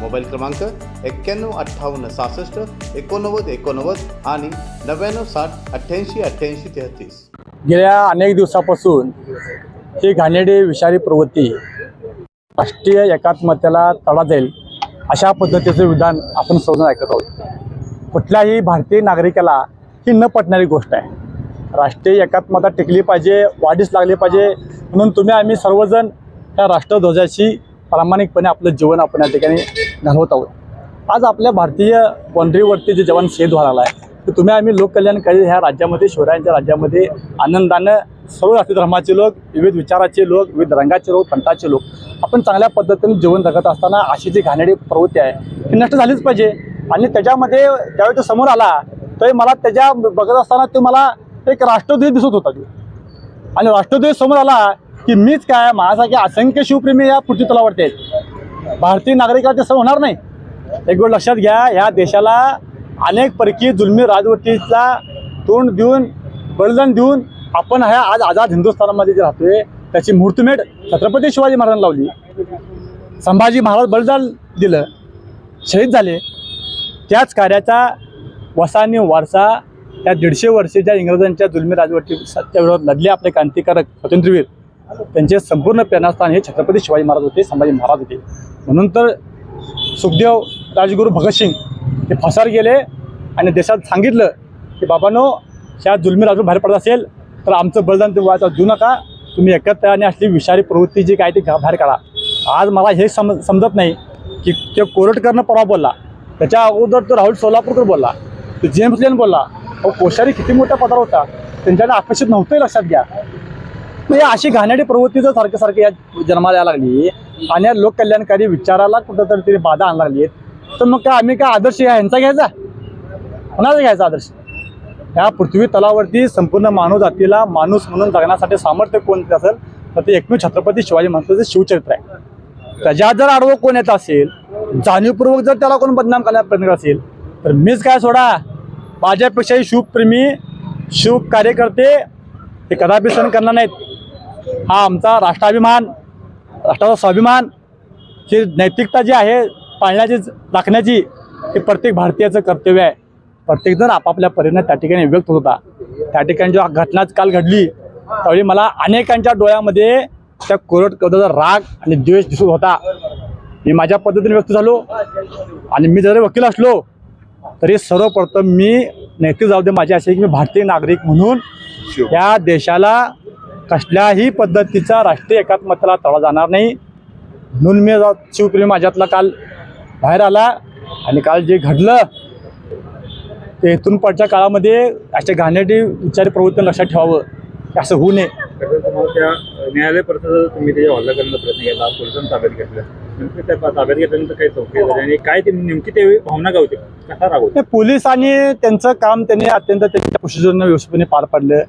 Mobile क्रमांक एक्क्याण्णव अठ्ठावन्न सहासष्ट एकोणनव्वद एकोणनव्वद आणि नव्याण्णव साठ अठ्ठ्याऐंशी अठ्ठ्याऐंशी तेहतीस. गेल्या अनेक दिवसापासून ही घाणेरडी विषारी प्रवृत्ती राष्ट्रीय एकात्मतेला तडा जाईल अशा पद्धतीचं विधान आपण समजून ऐकत आहोत. कुठल्याही भारतीय नागरिकाला ही न पटणारी गोष्ट आहे. राष्ट्रीय एकात्मता टिकली पाहिजे वाढीस लागली पाहिजे म्हणून तुम्ही आम्ही सर्वजण या राष्ट्रध्वजाशी प्रामाणिकपणे आपलं जीवन आपण या ठिकाणी घालवत आहोत. आज आपल्या भारतीय बाँड्रीवरती जे जवान शहीद व्हायला आहे तर तुम्ही आम्ही लोककल्याणकारी ह्या राज्यामध्ये शिवरायांच्या राज्यामध्ये आनंदानं सर्व जाती धर्माचे लोक विविध विचाराचे लोक विविध रंगाचे लोक पंथाचे लोक आपण चांगल्या पद्धतीने जीवन जगत असताना अशी जी घाणेरडी प्रवृत्ती आहे ही नष्ट झालीच पाहिजे. आणि त्याच्यामध्ये त्यावेळी तो समोर आला तर मला त्याच्या बघत असताना तो मला एक राष्ट्रध्वज दिसत होता. तो आणि राष्ट्रध्वज समोर आला की मीच काय माझ्यासारखे असंख्य शिवप्रेमी या पृथ्वी तलावरती आहेत. भारतीय नागरिकाला ते होणार नाही. एक गोष्ट लक्षात घ्या ह्या देशाला अनेक परकीय जुलमी राजवटीचा तोंड देऊन बलिदान देऊन आपण ह्या आज आझाद हिंदुस्थानामध्ये जे राहतोय त्याची मूर्तमेढ छत्रपती शिवाजी महाराजांना लावली. संभाजी महाराज बलिदान दिलं शहीद झाले. त्याच कार्याचा वसानी वारसा त्या दीडशे वर्षे ज्या इंग्रजांच्या जुलमी राजवटीच्या विरोधात लढले आपले क्रांतिकारक स्वातंत्र्यवीर त्यांचे संपूर्ण प्रेरणास्थान हे छत्रपती शिवाजी महाराज होते संभाजी महाराज होते. म्हणून तर सुखदेव राजगुरू भगतसिंग हे फसार गेले आणि देशात सांगितलं की बाबांनो ह्या जुलमी राजू बाहेर पडत असेल तर आमचं बलिदान तुम्ही वाचा देऊ नका. तुम्ही एकत्राने असली विषारी प्रवृत्ती जी काय ती घा- बाहेर काढा. आज मला हे सम समजत नाही की ते कोरटकरनं परवा बोलला. त्याच्या अगोदर तो राहुल सोलापूरकर बोलला. तो जेम्स लेन बोलला. अहो कोश्यारी किती मोठा पदार होता? त्यांच्याकडे अपेक्षित नव्हतं लक्षात घ्या. म्हणजे अशी घाणेरडी प्रवृत्ती जर सारखं सारखं या जन्माला यायला लागली आणि या लोककल्याणकारी विचाराला कुठंतरी तरी बाधा आणला लागली तर मग काय आम्ही काय आदर्श यांचा ह्यांचा घ्यायचा? कोणाचा घ्यायचा आदर्श? या पृथ्वी तलावरती संपूर्ण मानव जातीला माणूस म्हणून जगण्यासाठी सामर्थ्य कोण असेल तर ते एकमेव छत्रपती शिवाजी महाराजांचं शिवचरित्र आहे. त्याच्यात जर आडवं कोण येत असेल जाणीवपूर्वक जर त्याला कोण बदनाम करण्याचा प्रयत्न असेल तर मीच काय सोडा? माझ्यापेक्षाही शिवप्रेमी शिव कार्यकर्ते ते कदापि सहन करणार नाहीत. हा आमचा राष्ट्राभिमान राष्ट्राचा स्वाभिमान ही नैतिकता जी आहे पाळण्याची राखण्याची हे प्रत्येक भारतीयाचं कर्तव्य आहे. प्रत्येकजण आपापल्या परीने त्या ठिकाणी व्यक्त होत होता. त्या ठिकाणी जेव्हा घटना काल घडली त्यावेळी मला अनेकांच्या डोळ्यामध्ये त्या कोरट कवदाचा राग आणि द्वेष दिसत होता. मी माझ्या पद्धतीने व्यक्त झालो आणि मी जरी वकील असलो तरी सर्वप्रथम मी नैतिक जाऊ दे माझी अशी की मी भारतीय नागरिक म्हणून या देशाला कसल्याही पद्धतीचा राष्ट्रीय एकात्मतेला तळा जाणार नाही. म्हणून मी शिवप्रेमी माझ्यातला काल बाहेर आला आणि काल जे घडलं ते इथून पुढच्या काळामध्ये अशा घाणेरडी विचारी प्रवृत्ती लक्षात ठेवावं असं होऊ नये. त्या न्यायालय परिषदेत तुम्ही त्याच्या हल्ला करण्याचा प्रयत्न केला पोलिसांनी ताब्यात घेतलं. नेमकं त्या ताब्यात घेतल्यानंतर काही झाली आणि काय ते नेमकी ते भावना काय होती? कसा राग होता? ते पोलिसांनी त्यांचं काम त्यांनी अत्यंत त्यांच्या प्रोसिजरनं व्यवस्थितपणे पार पाडलं.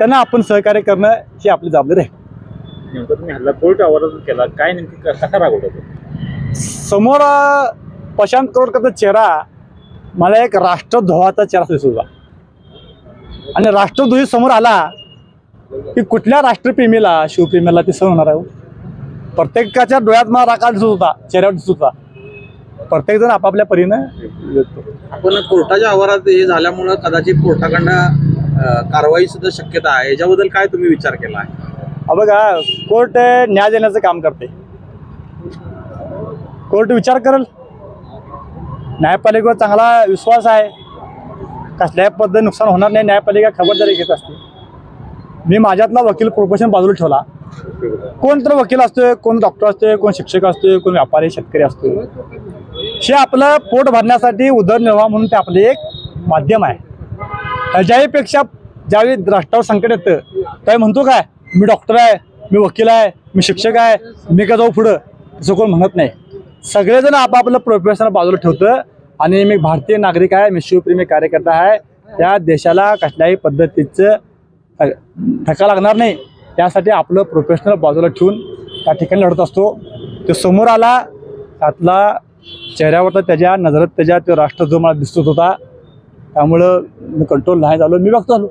त्यांना आपण सहकार्य करणं ही आपली जबाबदारी आहे. नेमकं तुम्ही हल्ला कोर्ट केला काय नेमकी कसा तो? समोर अं, प्रशांत करोडकरचा चेहरा मला एक राष्ट्रध्वजाचा चेहरा दिसत होता. आणि राष्ट्रध्वज समोर आला की कुठल्या राष्ट्रप्रेमीला शिवप्रेमीला ते सहन होणार आहे हो? प्रत्येकाच्या डोळ्यात मला राखा दिसत होता चेहऱ्यावर दिसत होता. प्रत्येक जण आपापल्या परीनं व्यक्त आपण कोर्टाच्या आवारात हे झाल्यामुळं कदाचित कोर्टाकडनं कारवाई सुद्धा शक्यता आहे. याच्याबद्दल काय तुम्ही विचार केला आहे? बघा कोर्ट न्याय देण्याचं काम करते. कोर्ट विचार करेल. न्यायपालिकेवर चांगला विश्वास आहे. कसल्याही पद्धतीने नुकसान होणार नाही. न्यायपालिका खबरदारी घेत असते. मी माझ्यातला वकील प्रोफेशन बाजूला ठेवला. कोण तर वकील असतोय कोण डॉक्टर असतोय कोण शिक्षक असतोय कोण व्यापारी शेतकरी असतोय. हे आपलं पोट भरण्यासाठी उदरनिर्वाह म्हणून ते आपले एक माध्यम आहे. ह्याच्याहीपेक्षा ज्यावेळी राष्ट्रावर संकट येतं त्यावेळी म्हणतो काय मी डॉक्टर आहे मी वकील आहे मी शिक्षक आहे मी का जाऊ पुढं? असं कोण म्हणत नाही. सगळेजण आपापलं प्रोफेशनल बाजूला ठेवतं आणि मी भारतीय नागरिक आहे मी शिवप्रेमी कार्यकर्ता आहे. त्या देशाला कसल्याही पद्धतीचं धक्का लागणार नाही. त्यासाठी आपलं प्रोफेशनल बाजूला ठेवून त्या ठिकाणी लढत असतो. तो समोर आला त्यातला चेहऱ्यावरचा त्याच्या नजरात त्याच्या तो राष्ट्र जो मला दिसत होता त्यामुळं मी कंट्रोल नाही झालो मी बघतो आलो.